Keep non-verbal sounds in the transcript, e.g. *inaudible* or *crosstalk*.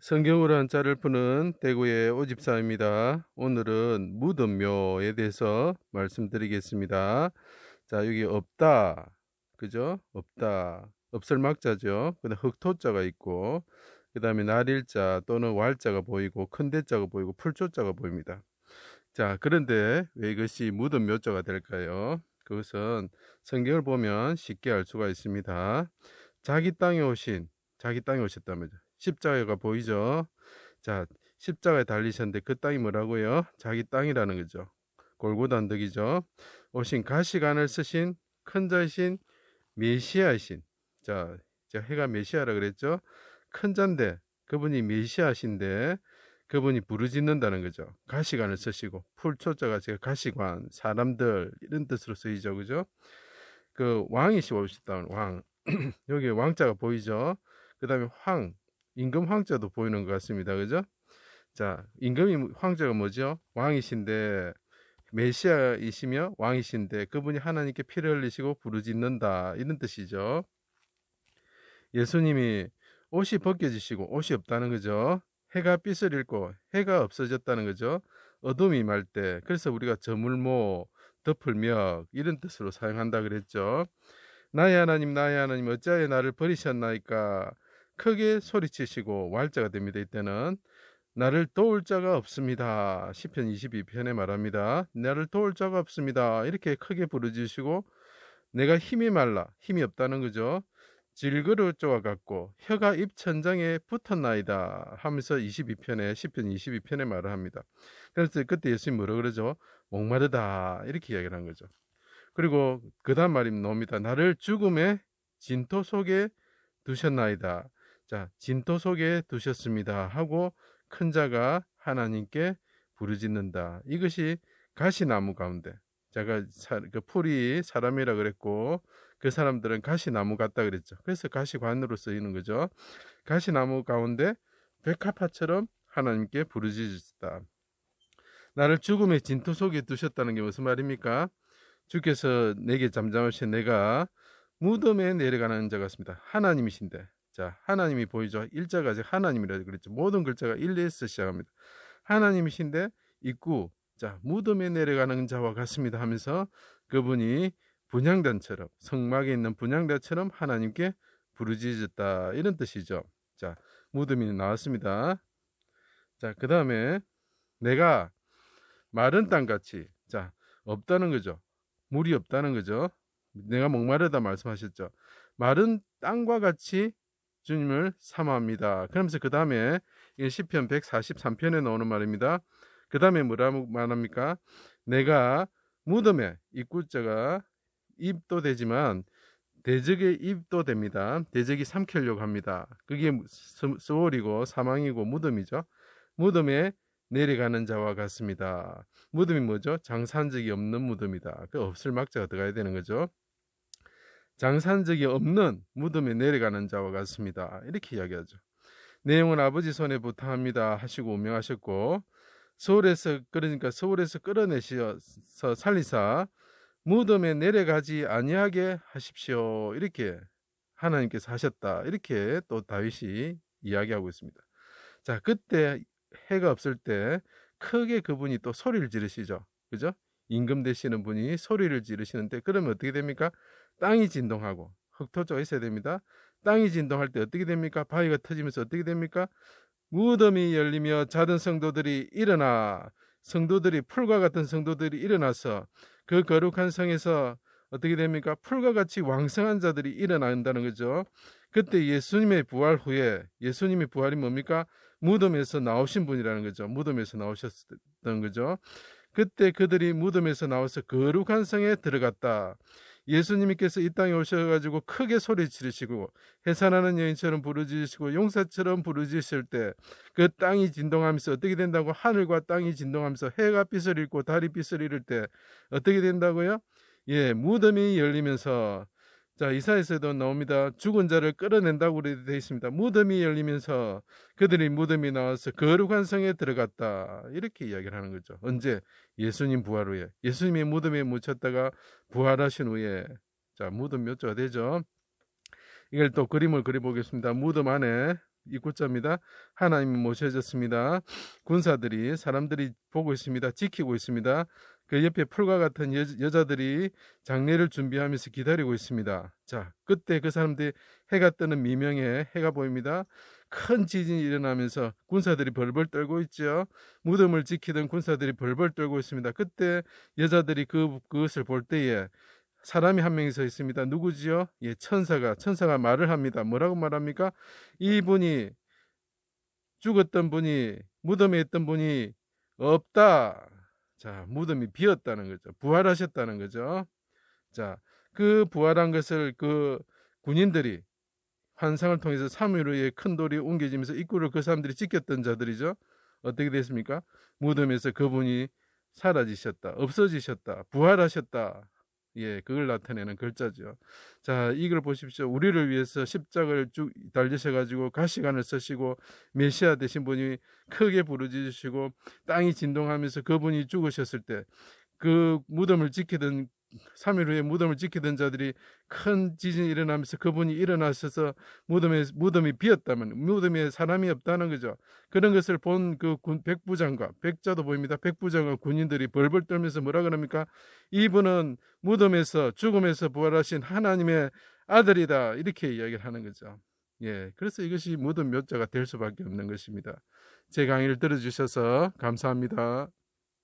성경으로 한 자를 푸는 대구의 오집사입니다. 오늘은 무덤묘에 대해서 말씀드리겠습니다. 자, 여기 없다. 그죠? 없다. 없을 막자죠. 그다음 흑토자가 있고 그 다음에 날일자 또는 왈자가 보이고 큰 대자가 보이고 풀조자가 보입니다. 자, 그런데 왜 이것이 무덤묘자가 될까요? 그것은 성경을 보면 쉽게 알 수가 있습니다. 자기 땅에 오신, 자기 땅에 오셨다면 십자가가 보이죠? 자, 십자가에 달리셨는데 그 땅이 뭐라고요? 자기 땅이라는 거죠. 골고단덕이죠. 오신 가시관을 쓰신 큰 자이신 메시아이신. 자, 해가 메시아라 그랬죠? 큰 자인데 그분이 메시아신데 그분이 부르짖는다는 거죠. 가시관을 쓰시고 풀초자가 제가 가시관 사람들 이런 뜻으로 쓰이죠, 그죠? 그 왕이시 오셨다 왕 *clears throat* 여기 왕자가 보이죠. 그 다음에 황 임금 황자도 보이는 것 같습니다, 그죠? 자, 임금이 황자가 뭐죠? 왕이신데 메시아이시며 왕이신데 그분이 하나님께 피를 흘리시고 부르짖는다 이런 뜻이죠. 예수님이 옷이 벗겨지시고 옷이 없다는 거죠. 해가 빛을 잃고 해가 없어졌다는 거죠. 어둠이 말 때. 그래서 우리가 저물모, 덮을며 이런 뜻으로 사용한다 그랬죠. 나의 하나님, 나의 하나님, 어찌하여 나를 버리셨나이까? 크게 소리치시고 왈자가 됩니다. 이때는 나를 도울 자가 없습니다. 시편 22편에 말합니다. 나를 도울 자가 없습니다. 이렇게 크게 부르짖으시고 내가 힘이 말라, 힘이 없다는 거죠. 질그릇 쪼아 갖고 혀가 입천장에 붙었나이다 하면서 22편에 10편 22편에 말을 합니다. 그래서 그때 예수님 뭐라 그러죠? 목마르다 이렇게 이야기를 한 거죠. 그리고 그 다음 말이 나옵니다. 나를 죽음의 진토 속에 두셨나이다. 자, 진토 속에 두셨습니다. 하고 큰 자가 하나님께 부르짖는다. 이것이 가시나무 가운데. 제가 그 풀이 사람이라 그랬고 그 사람들은 가시나무 같다 그랬죠. 그래서 가시관으로 쓰이는 거죠. 가시나무 가운데 백합화처럼 하나님께 부르짖었다. 나를 죽음의 진토 속에 두셨다는 게 무슨 말입니까? 주께서 내게 잠잠하신 내가 무덤에 내려가는 자 같습니다. 하나님이신데. 자, 하나님이 보이죠? 일자가 즉 하나님이라 그랬죠. 모든 글자가 일리에서 시작합니다. 하나님이신데 입구 자, 무덤에 내려가는 자와 같습니다 하면서 그분이 분향단처럼 성막에 있는 분향단처럼 하나님께 부르짖었다 이런 뜻이죠. 자 무덤이 나왔습니다. 자 그 다음에 내가 마른 땅같이 자 없다는 거죠. 물이 없다는 거죠. 내가 목마르다 말씀하셨죠. 마른 땅과 같이 주님을 사모합니다. 그러면서 그 다음에 시편 143편에 나오는 말입니다. 그 다음에 뭐라고 말합니까? 내가 무덤에 입구자가 입도 되지만 대적의 입도 됩니다. 대적이 삼키려고 합니다. 그게 스월이고 사망이고 무덤이죠. 무덤에 내려가는 자와 같습니다. 무덤이 뭐죠? 장산적이 없는 무덤이다. 그 없을 막자가 들어가야 되는 거죠. 장산 적이 없는 무덤에 내려가는 자와 같습니다. 이렇게 이야기하죠. 내용은 아버지 손에 부탁합니다 하시고 운명하셨고 서울에서 그러니까 서울에서 끌어내셔서 살리사 무덤에 내려가지 아니하게 하십시오. 이렇게 하나님께서 하셨다. 이렇게 또 다윗이 이야기하고 있습니다. 자, 그때 해가 없을 때 크게 그분이 또 소리를 지르시죠. 그죠? 임금 되시는 분이 소리를 지르시는데 그러면 어떻게 됩니까? 땅이 진동하고 흑토조가 있어야 됩니다. 땅이 진동할 때 어떻게 됩니까? 바위가 터지면서 어떻게 됩니까? 무덤이 열리며 자던 성도들이 일어나 성도들이 풀과 같은 성도들이 일어나서 그 거룩한 성에서 어떻게 됩니까? 풀과 같이 왕성한 자들이 일어난다는 거죠. 그때 예수님의 부활 후에 예수님의 부활이 뭡니까? 무덤에서 나오신 분이라는 거죠. 무덤에서 나오셨던 거죠. 그때 그들이 무덤에서 나와서 거룩한 성에 들어갔다. 예수님께서 이 땅에 오셔가지고 크게 소리 지르시고 해산하는 여인처럼 부르짖으시고 용사처럼 부르짖으실 때그 땅이 진동하면서 어떻게 된다고 하늘과 땅이 진동하면서 해가 빛을 잃고 달이 빛을 잃을 때 어떻게 된다고요? 예, 무덤이 열리면서 자, 이사에서도 나옵니다. 죽은 자를 끌어낸다고 되어 있습니다. 무덤이 열리면서 그들이 무덤이 나와서 거룩한 성에 들어갔다. 이렇게 이야기를 하는 거죠. 언제? 예수님 부활 후에. 예수님의 무덤에 묻혔다가 부활하신 후에. 자, 무덤 몇 조가 되죠? 이걸 또 그림을 그려보겠습니다. 무덤 안에 입구자입니다. 하나님이 모셔졌습니다. 군사들이 사람들이 보고 있습니다. 지키고 있습니다. 그 옆에 풀과 같은 여, 여자들이 장례를 준비하면서 기다리고 있습니다. 자, 그때 그 사람들이 해가 뜨는 미명에 해가 보입니다. 큰 지진이 일어나면서 군사들이 벌벌 떨고 있죠. 무덤을 지키던 군사들이 벌벌 떨고 있습니다. 그때 여자들이 그, 그것을 볼 때에 사람이 한 명이 서 있습니다. 누구지요? 예, 천사가 천사가 말을 합니다. 뭐라고 말합니까? 이분이 죽었던 분이 무덤에 있던 분이 없다. 자, 무덤이 비었다는 거죠. 부활하셨다는 거죠. 자, 그 부활한 것을 그 군인들이 환상을 통해서 3일 후에 큰 돌이 옮겨지면서 입구를 그 사람들이 지켰던 자들이죠. 어떻게 됐습니까? 무덤에서 그분이 사라지셨다, 없어지셨다, 부활하셨다. 예, 그걸 나타내는 글자죠. 자, 이걸 보십시오. 우리를 위해서 십자가를 쭉 달리셔가지고 가시관을 쓰시고 메시아 되신 분이 크게 부르짖으시고 땅이 진동하면서 그분이 죽으셨을 때 그 무덤을 지키던 3일 후에 무덤을 지키던 자들이 큰 지진이 일어나면서 그분이 일어나셔서 무덤에 무덤이 비었다면 무덤에 사람이 없다는 거죠. 그런 것을 본 그 군 백부장과 백자도 보입니다. 백부장과 군인들이 벌벌 떨면서 뭐라 그럽니까? 이분은 무덤에서 죽음에서 부활하신 하나님의 아들이다 이렇게 이야기를 하는 거죠. 예, 그래서 이것이 무덤 묘자가 될 수밖에 없는 것입니다. 제 강의를 들어주셔서 감사합니다.